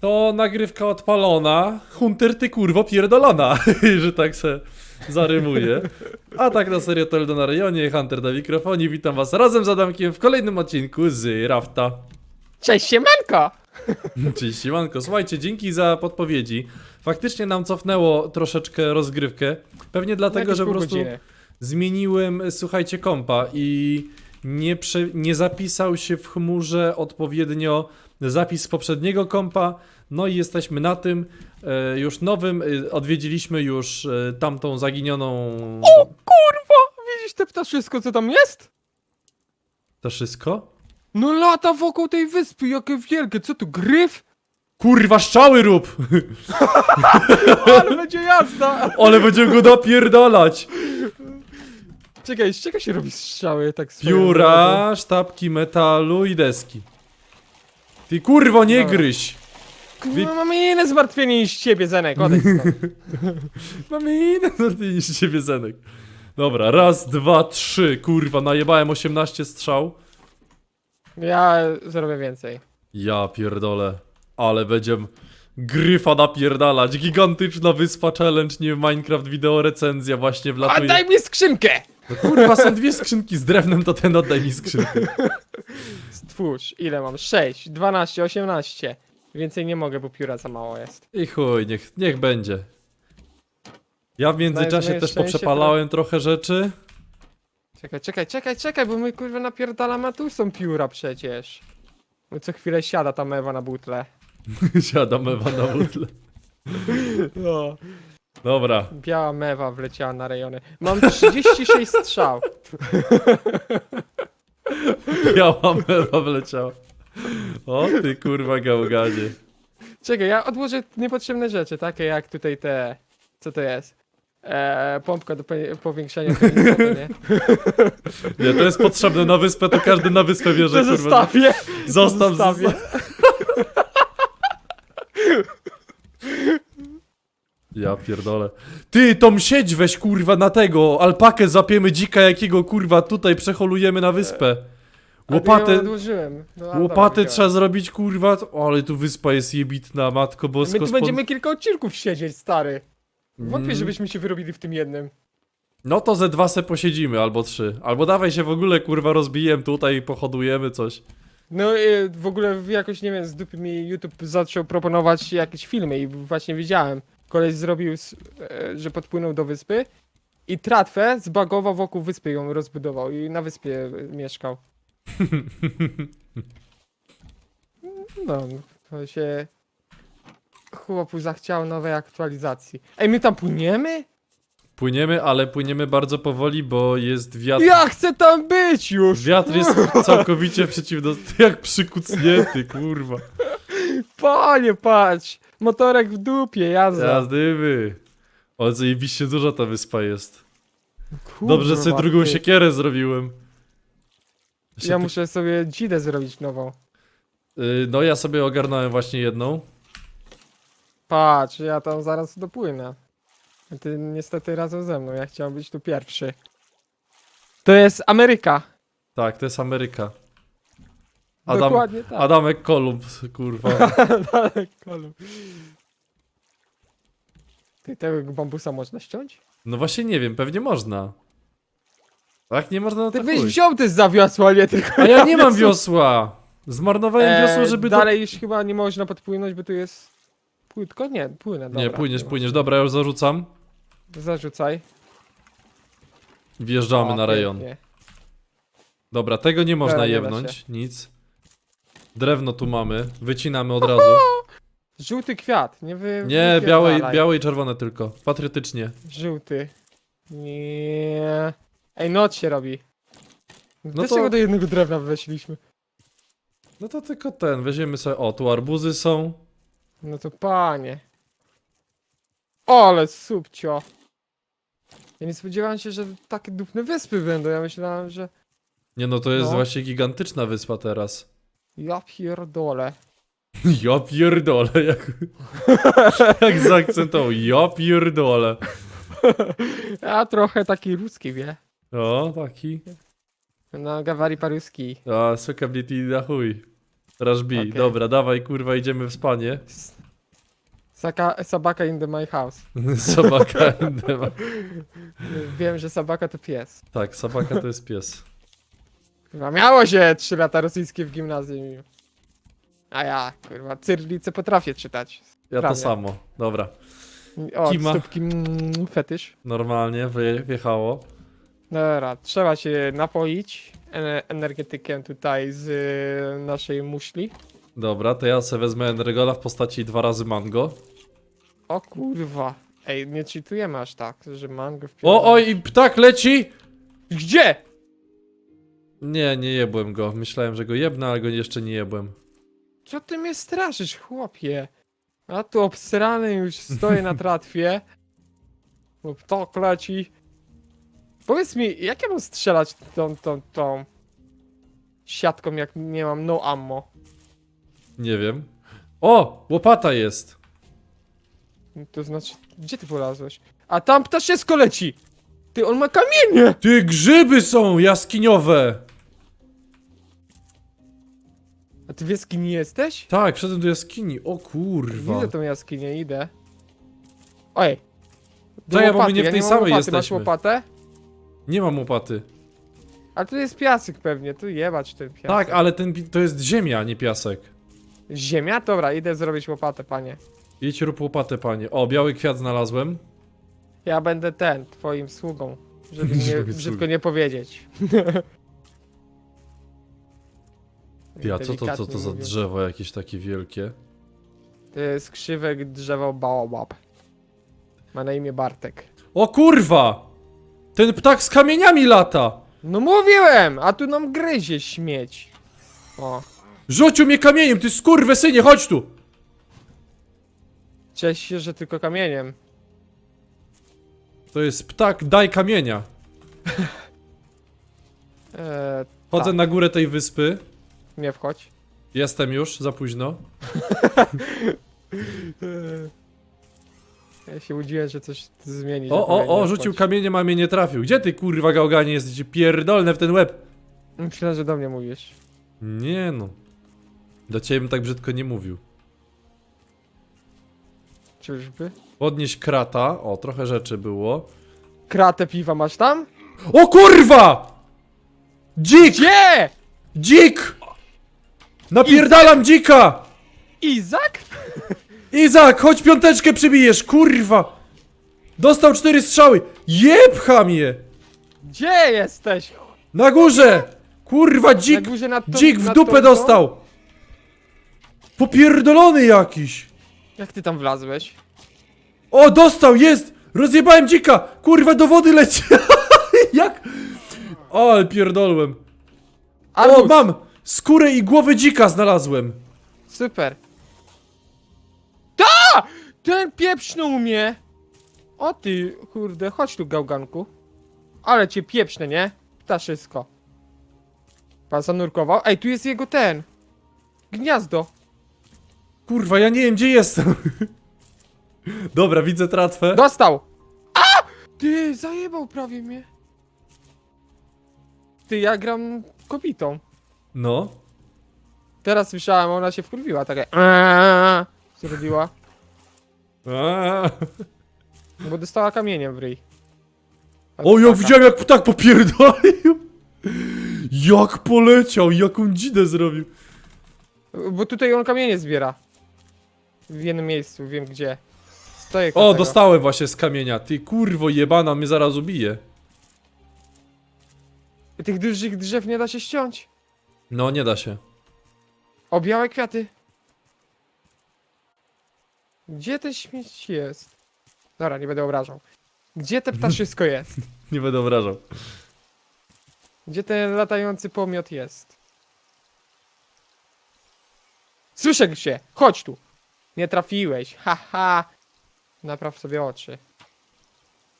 To nagrywka odpalona, Hunter ty kurwo pierdolona, że tak se zarymuje. A tak na serio to Eldo na rejonie, Hunter na mikrofonie, witam was razem z Adamkiem w kolejnym odcinku z Rafta. Cześć, siemanko! Cześć siemanko, słuchajcie, dzięki za podpowiedzi. Faktycznie nam cofnęło troszeczkę rozgrywkę, pewnie dlatego, że po prostu godziny. zmieniłem, słuchajcie, kompa i nie, prze, nie zapisał się w chmurze odpowiednio zapis z poprzedniego kompa. No i jesteśmy na tym e, już nowym. E, odwiedziliśmy już e, tamtą zaginioną. O kurwa! Widzisz te ptaszysko, co tam jest? To wszystko? No lata wokół tej wyspy, jakie wielkie, co tu, gryf? Kurwa, strzały rób! Ale będzie jazda! Ale będziemy go napierdalać! Czekaj, z czego się robi strzały tak drogą? Pióra, sztabki metalu i deski. Ty kurwo, nie Dobra. gryź! Kurwa, mamy inne zmartwienie niż ciebie, Zenek, odejdź stąd. Mamy inne żarty niż ciebie, Zenek. Dobra, raz, dwa, trzy, kurwa, najebałem 18 strzał. Ja zrobię więcej. Ja pierdolę, ale będziem gryfa napierdalać. Gigantyczna wyspa challenge, nie Minecraft wideo recenzja właśnie A wlatuje. daj mi skrzynkę! No kurwa, są dwie skrzynki z drewnem, to ten oddaj mi skrzynkę. Stwórz, ile mam? 6, 12, 18. Więcej nie mogę, bo pióra za mało jest. I chuj, niech, niech będzie. Ja w międzyczasie moje też szczęście, poprzepalałem trochę rzeczy. Czekaj, czekaj, czekaj, czekaj, bo my kurwa napierdalamy, a tu są pióra przecież. Bo co chwilę siada ta mewa na butle. Siadam Ewa na butle. No. Dobra, Biała mewa wleciała na rejony. Mam 36 strzał. biała Ewa wleciała. O ty kurwa gałganie. Czekaj, ja odłożę niepotrzebne rzeczy, takie jak tutaj te... Co to jest? Eee, pompka do pe- powiększania nie? Nie, to jest potrzebne na wyspę, to każdy na wyspę bierze, To kurwa. zostawię. Zostaw, zostawię. zostaw. Ja pierdolę. Ty, tą sieć weź kurwa na tego, alpakę zapiemy dzika jakiego kurwa tutaj przeholujemy na wyspę. Łopatę, odłożyłem. No, dobra, łopatę wziąłem. trzeba zrobić kurwa. O, ale tu wyspa jest jebitna, matko bosko. My tu spod- będziemy kilka odcinków siedzieć, stary. Wątpię, Mm. żebyśmy się wyrobili w tym jednym. No to ze dwa se posiedzimy, albo trzy. Albo dawaj się w ogóle kurwa rozbijem tutaj i pohodujemy coś. No i w ogóle jakoś, nie wiem, z dupy mi YouTube zaczął proponować jakieś filmy i właśnie widziałem. Koleś zrobił, s- e, że podpłynął do wyspy i tratwę zbagował wokół wyspy, ją rozbudował i na wyspie e, mieszkał. No, to się chłopu zachciał nowej aktualizacji. Ej, my tam płyniemy? Płyniemy, ale płyniemy bardzo powoli, bo jest wiatr. Ja chcę tam być już! Wiatr jest całkowicie przeciwno. Jak przykucnięty, kurwa. Panie, patrz! Motorek w dupie, jazda. Jazdywy. Ale zajebiście duża ta wyspa jest. Kurwa, Dobrze sobie drugą ty. siekierę zrobiłem. Się Ja ty- muszę sobie dzidę zrobić nową. Y, No ja sobie ogarnąłem właśnie jedną. Patrz, ja tam zaraz dopłynę. A Ty niestety razem ze mną, ja chciałem być tu pierwszy. To jest Ameryka. Tak, to jest Ameryka. Adam, Dokładnie tak. Adamek Kolumb, kurwa. Dalek, kolum. Ty tego bambusa można ściąć? No właśnie nie wiem, pewnie można. Tak, nie można, no Ty to byś chuj. wziął też za wiosło, a nie tylko A ja nie mam wiosła. Zmarnowałem wiosło, żeby do... E, Dalej już chyba nie można podpłynąć, bo tu jest płytko? Nie, płynę, dobra. Nie, płyniesz, płyniesz. Dobra, ja już zarzucam. Zarzucaj. Wjeżdżamy na rejon. pięknie. Dobra, tego nie można Dobra, nie da jebnąć, nic. Drewno tu mamy, wycinamy od razu. Żółty kwiat, nie wy... Nie, białe, wypierdalaj. białe i czerwone tylko, patrytycznie. Żółty. Nie. Ej, noc się robi. No Dlaczego to- do jednego drewna weszliśmy? No to tylko ten, weźmiemy sobie, o tu arbuzy są. No to panie. Ale subcio. Ja nie spodziewałem się, że takie dupne wyspy będą. Ja myślałem, że... Nie no, to jest No. właśnie gigantyczna wyspa teraz. Ja pierdolę. Ja pierdolę, jak, jak zaakcentował, ja pierdolę. Ja trochę taki ruski, wie. O, taki. No, gawari paruski. A, suka bliti na chuj. Okej. dobra, dawaj kurwa, idziemy w spanie. Saka, sabaka in the my house. Sabaka in the Wiem, że sabaka to pies. Tak, Sabaka to jest pies. Chyba miało się 3 lata rosyjskie w gimnazjum. A ja, kurwa, cyrlicę potrafię czytać. Ja to Prawie. samo. Dobra, O, Kima. stópki mm, fetysz. normalnie wje- wjechało. Dobra, trzeba się napoić ene- energetykiem tutaj z y, naszej muszli. Dobra, to ja sobie wezmę Energola w postaci dwa razy mango. O kurwa. Ej, nie cheatujemy aż tak, że mango w O, oj, i ptak leci! Gdzie? Nie, nie jebłem go. Myślałem, że go jebnę, ale go jeszcze nie jebłem. Co ty mnie straszysz, chłopie? A tu obsrany już stoję na tratwie. Bo ptok leci. Powiedz mi, jak ja mam strzelać tą, tą, tą siatką, jak nie mam no ammo? Nie wiem. O! Łopata jest! To znaczy, gdzie ty polazłeś? A tam ptaszysko leci! Ty, on ma kamienie! Ty, grzyby są jaskiniowe! Ty w jaskini jesteś? Tak, wszedłem do jaskini. O kurwa. Widzę tą jaskinię, idę. Oj. Czekaj, bo my nie w tej mam samej łopaty. Masz jesteśmy. łopatę? Nie mam łopaty. Ale tu jest piasek pewnie, tu jebać ten piasek. Tak, ale ten, pi- to jest ziemia, nie piasek. Ziemia? Dobra, idę zrobić łopatę, panie. Idź rób łopatę, panie. O, biały kwiat znalazłem. Ja będę ten, twoim sługą. Żeby nie, Żeby brzydko sługą. nie powiedzieć. Ty, a co to, co to za mówiąc. drzewo jakieś takie wielkie? To jest krzywek drzewo baobab. Ma na imię Bartek. O kurwa! Ten ptak z kamieniami lata! No mówiłem! A tu nam gryzie śmieć. O, Rzucił mnie kamieniem, ty skurwysynie, chodź tu! cieszę się, że tylko kamieniem. To jest ptak, daj kamienia. Eee, Chodzę Tak. na górę tej wyspy. Nie wchodź. Jestem już, za późno. Ja się łudziłem, że coś zmieni. O, o, o, rzucił kamieniem, a mnie nie trafił. Gdzie ty kurwa gałganie jesteś? Pierdolne w ten łeb. Myślałem, że do mnie mówisz. Nie no. Do ciebie bym tak brzydko nie mówił. Czyżby? Podnieś krata. O, trochę rzeczy było. Kratę piwa masz tam? O kurwa! Dzik! Gdzie? Dzik! Napierdalam dzika! Izak? Izak, chodź piąteczkę przybijesz, kurwa! Dostał cztery strzały. Jeb chamie! Gdzie jesteś? Na górze! Kurwa, dzik! Na górze nad tą, Dzik w nad dupę tą- dostał! Popierdolony jakiś! Jak ty tam wlazłeś? O, dostał, jest! Rozjebałem dzika! Kurwa, do wody leci! Jak? O, ale pierdolłem. O, Arbuz! mam! Skórę i głowę dzika znalazłem. Super. Ta! Ten pieprznął mnie! O ty, kurde, chodź tu, gałganku. Ale cię pieprzne, nie? Ptaszysko. Pan zanurkował. Ej, tu jest jego ten. Gniazdo. Kurwa, ja nie wiem, gdzie jestem. Dobra, widzę tratwę. Dostał! A! Ty, zajebał prawie mnie. Ty, ja gram kobietą. No. Teraz słyszałem, ona się wkurwiła, takie eee, zrobiła, Aaa. bo dostała kamieniem w ryj. O, ja widziałem, jak ptak popierdolił. Jak poleciał, jaką dzidę zrobił. Bo tutaj on kamienie zbiera. W jednym miejscu, wiem gdzie. Stoję koło O, tego. dostałem właśnie z kamienia. Ty kurwo jebana, mnie zaraz ubije. Tych dużych drzew nie da się ściąć. No, nie da się. O, białe kwiaty. Gdzie ten śmieć jest? Dobra, nie będę obrażał. Gdzie te ptaszysko jest? Nie będę obrażał. Gdzie ten latający pomiot jest? Słyszę cię! Chodź tu! Nie trafiłeś, haha! Ha. Napraw sobie oczy.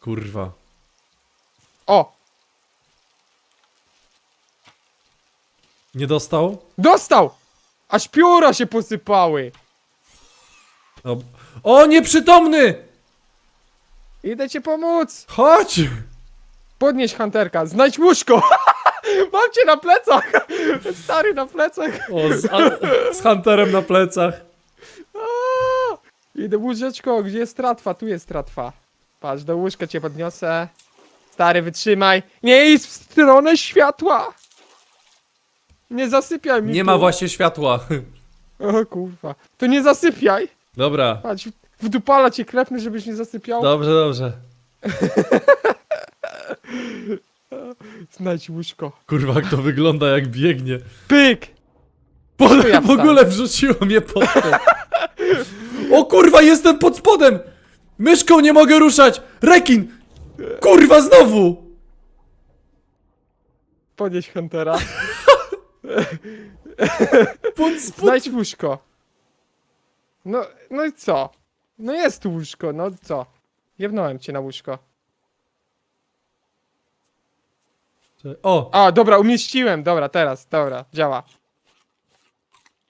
Kurwa. O! Nie dostał? Dostał! Aż pióra się posypały! O, o nieprzytomny! Idę cię pomóc! Chodź! Podnieś hunterka, znajdź łóżko! Mam cię na plecach! Stary na plecach! O, z, a, z Hunterem na plecach. Aaa! Idę łóżeczko, gdzie jest tratwa? Tu jest tratwa. Patrz, do łóżka cię podniosę. Stary, wytrzymaj. Nie idź w stronę światła! Nie zasypiaj mi Nie tu. ma właśnie światła. O kurwa. To nie zasypiaj! Dobra, Patrz, w dupala cię klepnę, żebyś nie zasypiał. dobrze, dobrze. Znajdź łóżko. Kurwa, jak to wygląda, jak biegnie. Pyk! Po, To ja w ogóle wrzuciło mnie pod spodem. O kurwa, jestem pod spodem! Myszką nie mogę ruszać! Rekin! Kurwa, znowu! Podnieś Huntera. Pod spod... Znajdź łóżko. No, no i co? No jest tu łóżko, no co? Jebnąłem cię na łóżko. O, A, dobra, umieściłem, dobra, teraz, dobra, działa.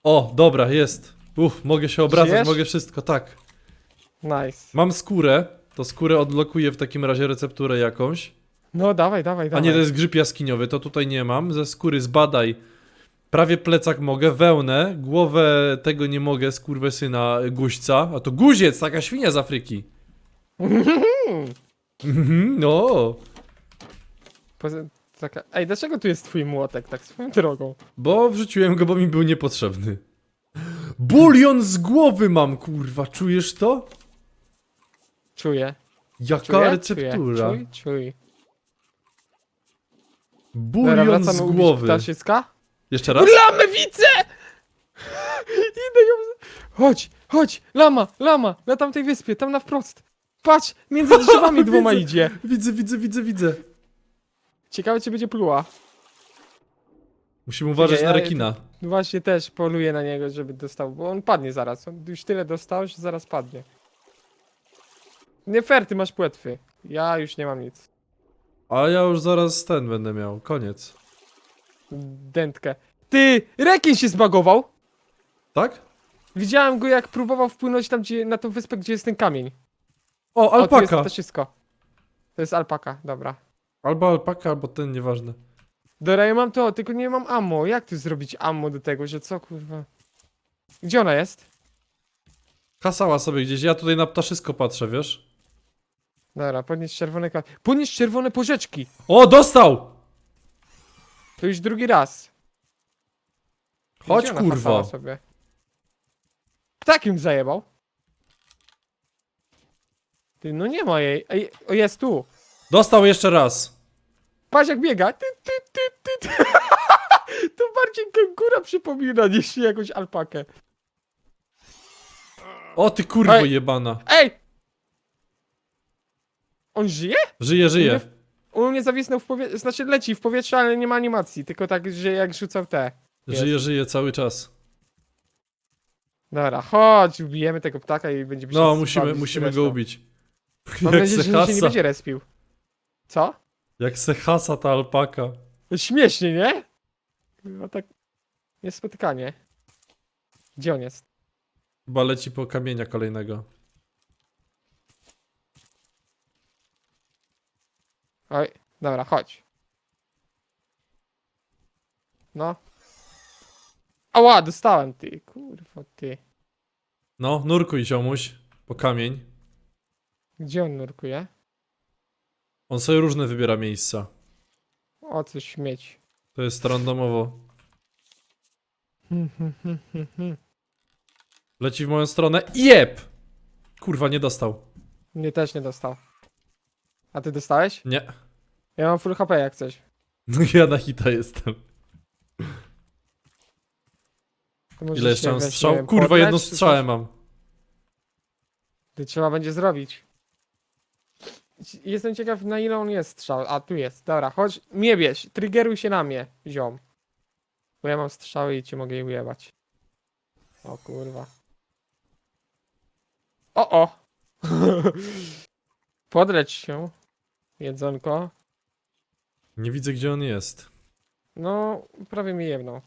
o, dobra, jest. Uff, mogę się obracać, Żyjesz? mogę wszystko, tak. Nice. Mam skórę, to skórę odlokuję w takim razie recepturę jakąś. No dawaj, dawaj, A dawaj. nie, to jest grzyb jaskiniowy, to tutaj nie mam. Ze skóry zbadaj. Prawie plecak mogę, wełnę, głowę tego nie mogę, skurwysyna guźca. A to guziec, taka świnia z Afryki. Mhm, no, Poza, taka, ej, dlaczego tu jest twój młotek, tak swoją drogą? bo wrzuciłem go, bo mi był niepotrzebny. Bulion z głowy mam, kurwa, czujesz to? Czuję. Jaka Czuję? receptura? Czuj, czuj. Dobra, Bulion z wracamy ubić głowy. ptaszyska. Jeszcze raz? Lamę widzę! Idę ją... Chodź, chodź, lama, lama, na tamtej wyspie, tam na wprost. Patrz, między drzewami dwoma Widzę. idzie. Widzę, widzę, widzę, widzę. Ciekawe, czy będzie pluła. Musimy uważać Czekaj, na ja- rekina. Właśnie też poluję na niego, żeby dostał, bo on padnie zaraz. On już tyle dostał, że zaraz padnie. Nie fair, ty masz płetwy. Ja już nie mam nic. A ja już zaraz ten będę miał, koniec. Dętkę. Ty, rekin się zbagował! Tak? Widziałem go, jak próbował wpłynąć tam, gdzie, na tą wyspę, gdzie jest ten kamień. O, O, tu alpaka! jest to wszystko. To jest alpaka, dobra. Albo alpaka, albo ten, nieważne. Dobra, ja mam to, tylko nie mam ammo. Jak tu zrobić ammo do tego, że co kurwa? Gdzie ona jest? Kasała sobie gdzieś, ja tutaj na ptaszysko patrzę, wiesz? Dobra, podnieś czerwone ka- Podnieś czerwone porzeczki! O, dostał! To już drugi raz. Chodź, Gdzie ona kurwa. hasała Sobie? Ptakiem zajebał. Ty, no nie ma jej. Ej, o, jest tu. Dostał jeszcze raz. Patrz jak biega. Ty, ty, ty, ty, ty. to bardziej kangura przypomina niż jakąś alpakę. O, ty kurwo Ej. jebana. Ej! On żyje? Żyje, żyje. On mnie zawisnął w powietrze, znaczy leci w powietrze, ale nie ma animacji, tylko tak, że jak rzucał te. Żyje, żyje cały czas. Dobra, chodź, ubijemy tego ptaka i będziemy się No, musimy, bawić musimy resztą. go ubić. Mam Jak nadzieję, se że się nie hasa, będzie respił. Co? jak se hasa ta alpaka. Śmiesznie, nie? No tak. Niespotykanie. Gdzie on jest? Chyba leci po kamienia kolejnego. Oj, dobra, chodź. No. Ała, dostałem ty, kurwa ty. No, nurkuj ziomuś po kamień. Gdzie on nurkuje? On sobie różne wybiera miejsca. O, coś śmieć. To jest randomowo. Leci w moją stronę. Jeb! Kurwa, nie dostał. Mnie też nie dostał. A ty dostałeś? Nie. Ja mam full HP jak coś. No ja na hita jestem. Ile jeszcze mam strzał? Kurwa, jedną strzałę mam. To trzeba będzie zrobić. Jestem ciekaw na ile on jest strzał. A tu jest, dobra, chodź, mnie bierz, triggeruj się na mnie, ziom. Bo ja mam strzały i cię mogę je ujebać. O kurwa. O o! Podleć się, jedzonko. Nie widzę, gdzie on jest. No, prawie mi jedno.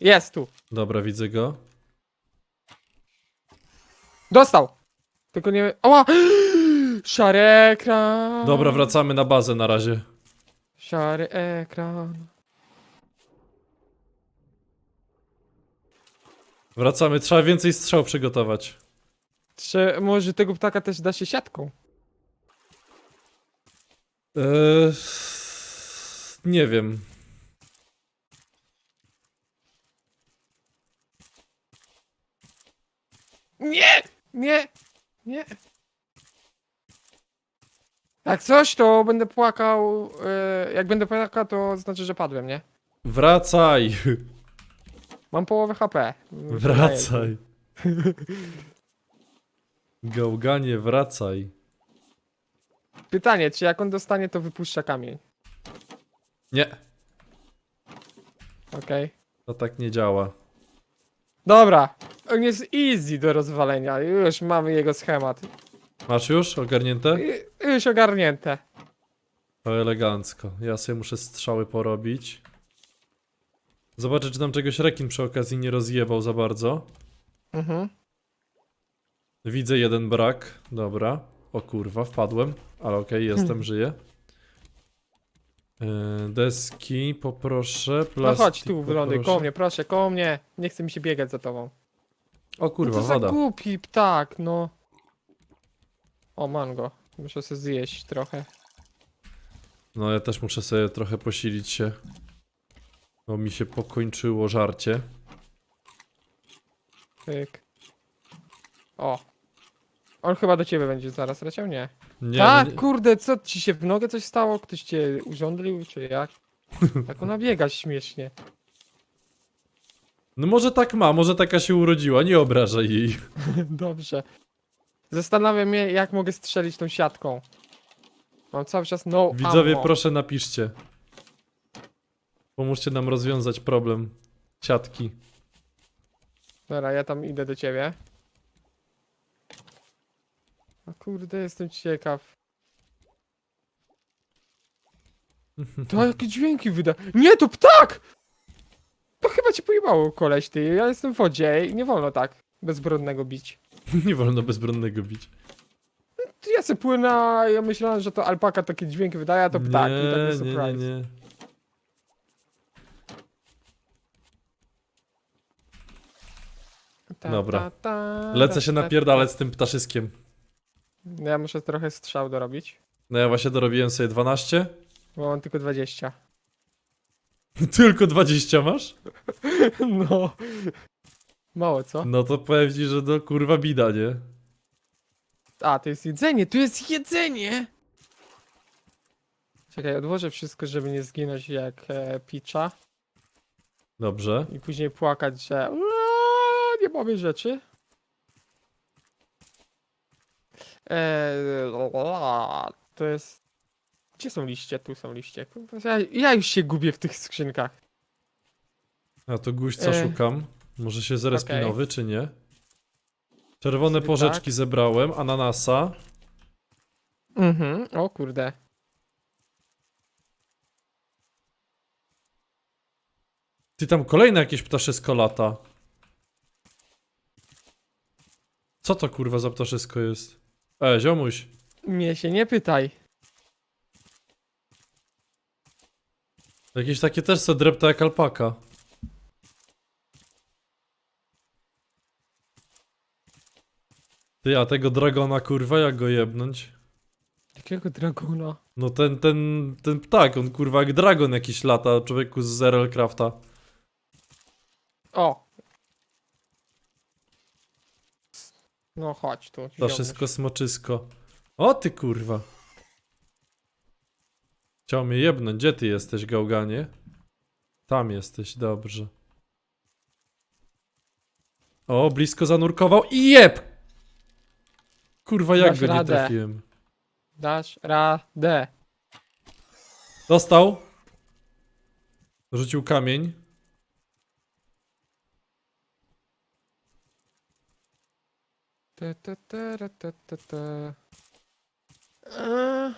Jest tu. Dobra, widzę go. Dostał. Tylko nie... Oła! Szary ekran. Dobra, wracamy na bazę na razie. Szary ekran. Wracamy, trzeba więcej strzał przygotować. Czy może tego ptaka też da się siatką? Eee, nie wiem. Nie! Nie! Nie! Jak coś, to będę płakał. e, jak będę płakał, to znaczy, że padłem, nie? Wracaj! Mam połowę HP. Wracaj. Gałganie, wracaj. Pytanie, czy jak on dostanie, to wypuszcza kamień. Nie, Okej. to tak nie działa. Dobra. On jest easy do rozwalenia. Już mamy jego schemat. Masz już ogarnięte? Już ogarnięte. To elegancko. Ja sobie muszę strzały porobić. Zobaczę, czy tam czegoś rekin przy okazji nie rozjebał za bardzo. Mhm. Widzę jeden brak. Dobra. O kurwa, wpadłem. Ale okej, jestem, żyję. Yy, Deski, poproszę. No Plastik, chodź tu, poproszę. koło mnie, proszę, koło mnie. Nie chce mi się biegać za tobą. O kurwa, no to za woda. głupi ptak, no. O, mango. Muszę sobie zjeść trochę. No ja też muszę sobie trochę posilić się. Bo mi się pokończyło żarcie. Pyk. O. On chyba do ciebie będzie zaraz leciał, nie? Nie, tak, no nie- kurde, co ci się w nogę coś stało? Ktoś cię urządlił, czy jak? Jak ona biega śmiesznie. no może tak ma, może taka się urodziła, nie obrażaj jej. Dobrze. Zastanawiam się, jak mogę strzelić tą siatką. Mam cały czas no Widzowie, ammo. proszę napiszcie. Pomóżcie nam rozwiązać problem siatki. Dobra, ja tam idę do ciebie. A kurde, jestem ciekaw. To jakie dźwięki wyda. Nie, to ptak! To chyba cię pojebało, koleś ty. Ja jestem w wodzie i nie wolno tak bezbronnego bić. nie wolno bezbronnego bić. Ja se płynę, a ja myślałem, że to alpaka takie dźwięki wydaje, a to ptak. i nie, nie, nie, surprise. nie. Ta, Dobra. ta, Lecę się ta, napierdalać z tym ptaszyskiem. Ja muszę trochę strzał dorobić, No ja właśnie dorobiłem sobie 12. bo mam tylko 20. Tylko 20 masz? No. Mało, co? No to powiem ci, że to kurwa bida, nie? A, to jest jedzenie, tu jest jedzenie! Czekaj, odłożę wszystko, żeby nie zginąć jak e, picza Dobrze. i później płakać, że "Eee, nie mamy rzeczy. Eee, to jest... Gdzie są liście? Tu są liście. Ja, ja już się gubię w tych skrzynkach. A to guźca E. szukam. Może się zrespi nowy, czy nie? Czerwone Sobie porzeczki tak. zebrałem, ananasa. Mhm, o kurde. Ty tam kolejne jakieś ptaszysko lata. Co to kurwa za ptaszysko jest? E, ziomuś. Mnie się nie pytaj. Jakieś takie też co drepta jak alpaka. Ty, a tego dragona kurwa, jak go jebnąć? Jakiego dragona? No ten, ten, ten ptak, on kurwa jak dragon jakiś lata, człowieku z Zerel Crafta. O! No chodź tu. Ptaszysko, smoczysko. O ty kurwa. Chciał mnie jebnąć, gdzie ty jesteś, gałganie? Tam jesteś, dobrze. O, blisko zanurkował i jeb! Kurwa, jak Dasz go nie radę. trafiłem? Dasz radę. Dostał. Rzucił kamień. Te, te, te, re, te, te, te. Eee,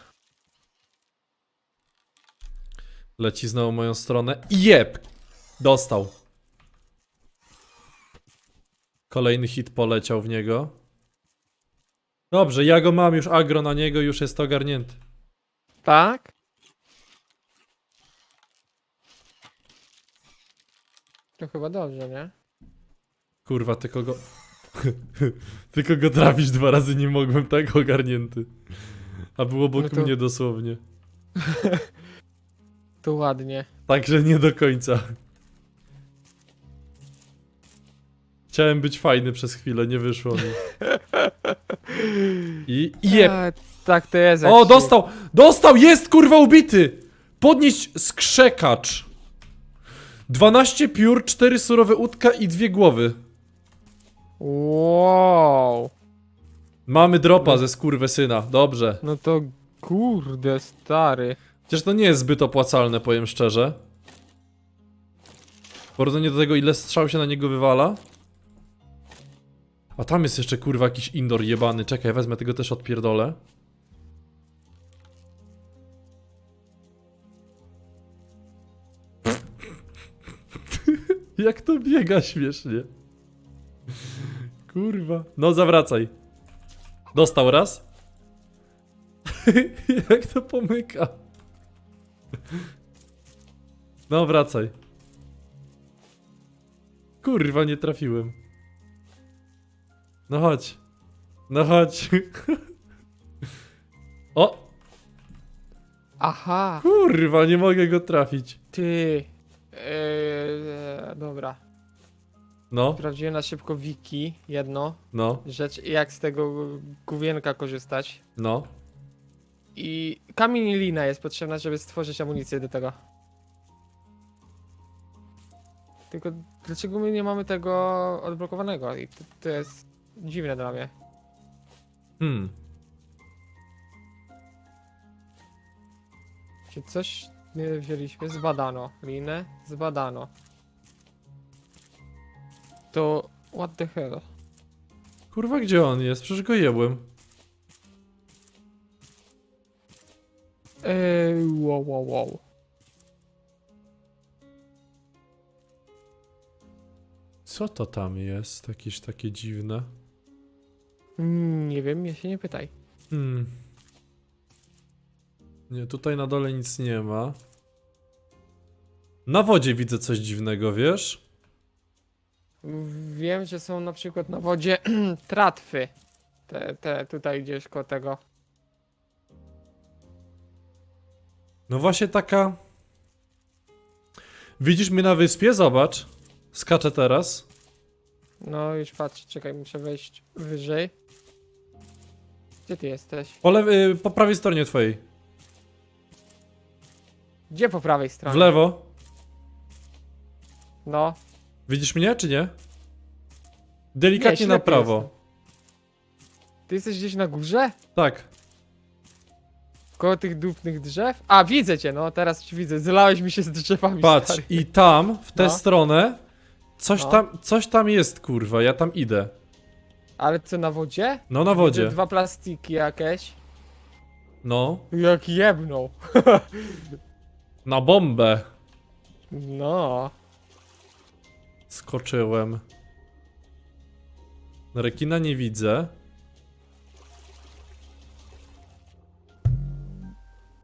Leci znowu w moją stronę. i Jeb! Dostał. Kolejny hit poleciał w niego. Dobrze, ja go mam już agro na niego, już jest ogarnięty. Tak? To chyba dobrze, nie? Kurwa, tylko go... tylko go trafić dwa razy nie mogłem, tak ogarnięty. A był obok No to- mnie dosłownie. To ładnie. Także nie do końca. Chciałem być fajny przez chwilę, nie wyszło mi. I jeb. E, tak to jest. jak O, się- dostał! Dostał! Jest kurwa ubity! Podnieść skrzekacz. 12 piór, 4 surowe łódka i dwie głowy. Wow. Mamy dropa ze skurwysyna, dobrze. No to kurde, stary. Chociaż to nie jest zbyt opłacalne, powiem szczerze. W porównaniu do tego, ile strzał się na niego wywala. A tam jest jeszcze kurwa jakiś indoor jebany. Czekaj, wezmę tego też odpierdolę. Jak to biega śmiesznie. Kurwa. No zawracaj. Dostał raz. Jak to pomyka. No, wracaj. Kurwa, nie trafiłem. No chodź. No chodź. O! Aha, Kurwa, nie mogę go trafić. ty. Eee, dobra. No, Sprawdziłem na szybko wiki jedno. no, Rzecz, jak z tego główienka korzystać. no. I kamień i lina jest potrzebna, żeby stworzyć amunicję do tego. Tylko dlaczego my nie mamy tego odblokowanego? I to, to jest dziwne dla mnie. Hmm. Czy coś nie wzięliśmy? Zbadano. Linę? Zbadano. To... What the hell? Kurwa, gdzie on jest? Przecież go jebłem. Eee, wow, wow, wow. Co to tam jest? Jakieś takie dziwne. Mm, Nie wiem, ja się nie pytaj. Hmm. Nie, tutaj na dole nic nie ma. Na wodzie widzę coś dziwnego, wiesz? Wiem, że są na przykład na wodzie tratwy. Te, te tutaj gdzieś koło tego. No właśnie taka... Widzisz mnie na wyspie? Zobacz. Skaczę teraz. No już patrz, czekaj, muszę wejść wyżej. Gdzie ty jesteś? Po, lewej, y, po prawej stronie twojej. Gdzie po prawej stronie? W lewo. No. Widzisz mnie, czy nie? Nie, Delikatnie na ślepy prawo. Ty jesteś gdzieś na górze? Tak. Koło tych dupnych drzew? A, widzę cię, no teraz cię widzę. Zlałeś mi się z drzewami. Patrz, stary. i tam, w tę No. stronę, coś, No. tam, coś tam jest, kurwa, ja tam idę. Ale co, na wodzie? No na Widzę wodzie. dwa plastiki jakieś. No. Jak jebną. Na bombę. No. Skoczyłem. Rekina nie widzę.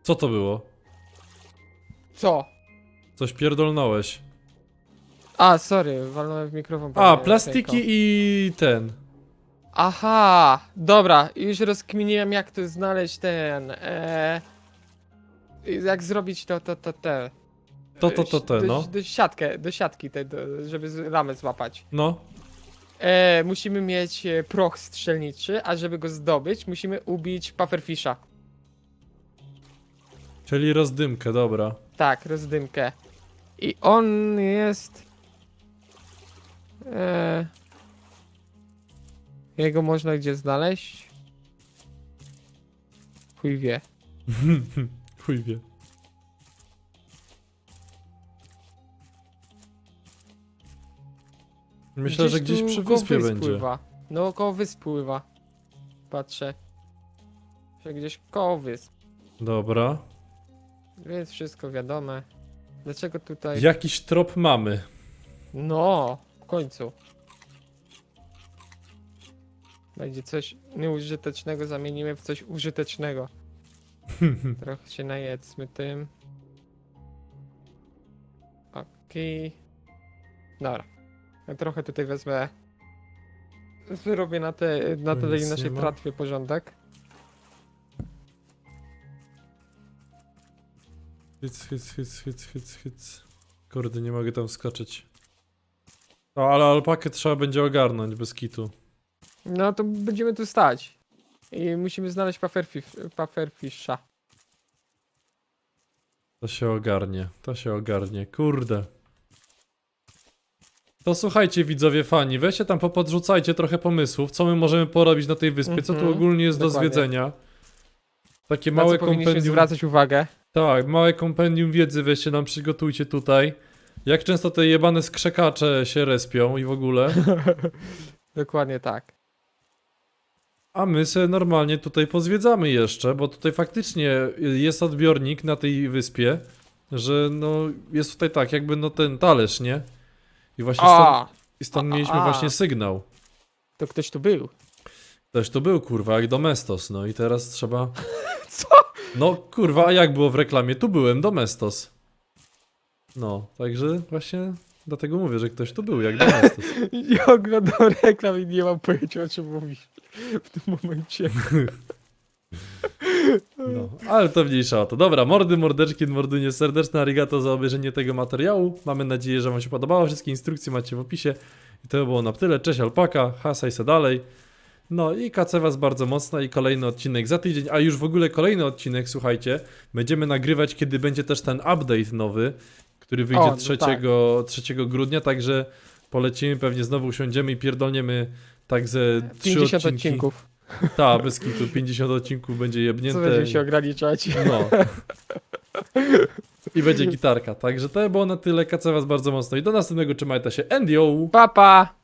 Co to było? Co? Coś pierdolnąłeś. A, sorry, walnąłem w mikrofon. A, pewnie, plastiki i ten. Aha, dobra, już rozkminiłem jak tu znaleźć ten, e, jak zrobić to, to, to, te. To, to, to, te, do, no. Do, siatkę, do siatki, te, do, żeby ramę złapać. No. E, musimy mieć e, proch strzelniczy, a żeby go zdobyć, musimy ubić pufferfisha. Czyli rozdymkę, dobra. Tak, rozdymkę. I on jest... E, jego można gdzie znaleźć? Chuj wie. Chuj wie. Myślę, że gdzieś tu przy koło wyspie wysp będzie. Pływa. No, koło wysp pływa. Patrzę. Że gdzieś koło wysp. Dobra. Więc wszystko wiadome. Dlaczego tutaj... Jakiś trop mamy. No, w końcu. Będzie coś nieużytecznego, zamienimy w coś użytecznego. Trochę się najedzmy tym. Okej. Dobra. Trochę tutaj wezmę zrobię na, te, na Tu tej nic naszej nie ma. tratwie porządek. Hyc, hyc, hyc, hyc, hyc, hyc. Kurde, nie mogę tam skoczyć. O, ale alpakę trzeba będzie ogarnąć bez kitu. No to będziemy tu stać. I musimy znaleźć pufferfish- pufferfisha. To się ogarnie, to się ogarnie. Kurde. To słuchajcie, widzowie fani, weźcie tam popodrzucajcie trochę pomysłów, co my możemy porobić na tej wyspie, co tu Mhm, ogólnie jest do dokładnie. zwiedzenia. Takie małe powinniśmy kompendium. zwracać uwagę. Tak, małe kompendium wiedzy weźcie nam przygotujcie tutaj. Jak często te jebane skrzekacze się respią i w ogóle. Dokładnie tak. A my sobie normalnie tutaj pozwiedzamy jeszcze, bo tutaj faktycznie jest odbiornik na tej wyspie, że no jest tutaj tak, jakby no ten talerz, nie? I właśnie stąd, A, i stąd a, mieliśmy a. właśnie sygnał. to ktoś tu był. Też to był kurwa, jak Domestos, no i teraz trzeba... Co? No kurwa, a jak było w reklamie? Tu byłem, Domestos. No, także właśnie dlatego mówię, że ktoś tu był, jak Domestos. Ja oglądam reklam i nie mam pojęcia o czym mówisz w tym momencie. No, ale to mniejsza o to. Dobra, mordy, mordeczki, mordunie, serdeczne arigato za obejrzenie tego materiału. Mamy nadzieję, że wam się podobało. Wszystkie instrukcje macie w opisie. I to by było na tyle. Cześć alpaka, hasaj se dalej. No i kacę was bardzo mocno i kolejny odcinek za tydzień, a już w ogóle kolejny odcinek, słuchajcie, będziemy nagrywać, kiedy będzie też ten update nowy, który wyjdzie O, no 3, tak. 3 grudnia, także polecimy, pewnie znowu usiądziemy i pierdolniemy tak ze 3 50 odcinki. odcinków. Tak, bez kitu, 50 odcinków będzie jebnięte. Co będziemy się ograniczać? No. I będzie gitarka. Także to było na tyle. Kacę was bardzo mocno i do następnego. Trzymajcie się. And yo! Papa! Pa.